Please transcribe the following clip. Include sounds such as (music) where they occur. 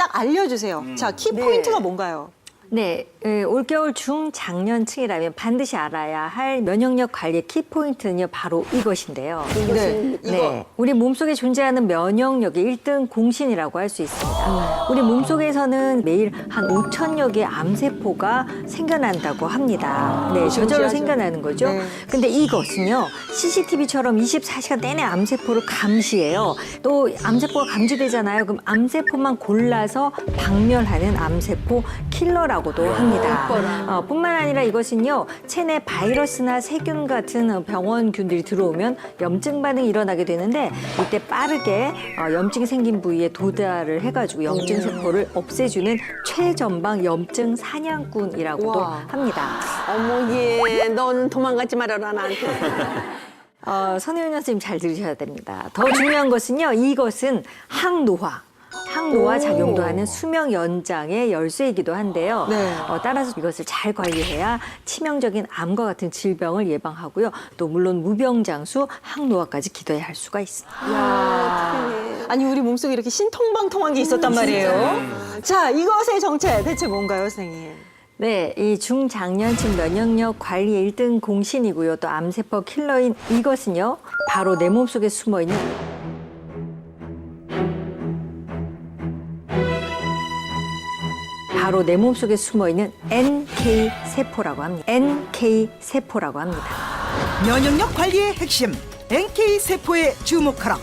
딱 알려주세요. 자, 키 포인트가 뭔가요? 네, 에, 올겨울 중장년층이라면 반드시 알아야 할 면역력 관리의 키포인트는요, 바로 이것인데요. 네, 이거. 네, 우리 몸속에 존재하는 면역력의 일등 공신이라고 할 수 있습니다. 우리 몸속에서는 매일 한 5천여 개의 암세포가 생겨난다고 합니다. 네, 저절로 신기하죠. 생겨나는 거죠. 네. 근데 이것은요, CCTV처럼 24시간 내내 암세포를 감시해요. 또 암세포가 감지되잖아요. 그럼 암세포만 골라서 박멸하는 암세포 킬러라고 도 합니다. 어, 뿐만 아니라 이것은요, 체내 바이러스나 세균 같은 병원균들이 들어오면 염증 반응이 일어나게 되는데 이때 빠르게 어, 염증이 생긴 부위에 도달을 해가지고 염증 세포를 없애주는 최전방 염증 사냥꾼이라고도 우와. 합니다. 어머 얘, 넌 도망가지 말아라 나한테. (laughs) 어, 선혜연 선생님 잘 들으셔야 됩니다. 더 중요한 것은요, 이것은 항노화. 항노화 작용도 하는 수명 연장의 열쇠이기도 한데요. 네. 어, 따라서 이것을 잘 관리해야 치명적인 암과 같은 질병을 예방하고요. 또 물론 무병장수 항노화까지 기도해야 할 수가 있습니다. 아니, 우리 몸속에 이렇게 신통방통한 게 있었단 말이에요. 자, 이것의 정체 대체 뭔가요, 선생님? 네, 이 중장년층 면역력 관리의 일등 공신이고요. 또 암세포 킬러인 이것은요. 바로 내 몸속에 숨어 있는 바로 내 몸속에 숨어 있는 NK 세포라고 합니다. NK 세포라고 합니다. 면역력 관리의 핵심 NK 세포에 주목하라.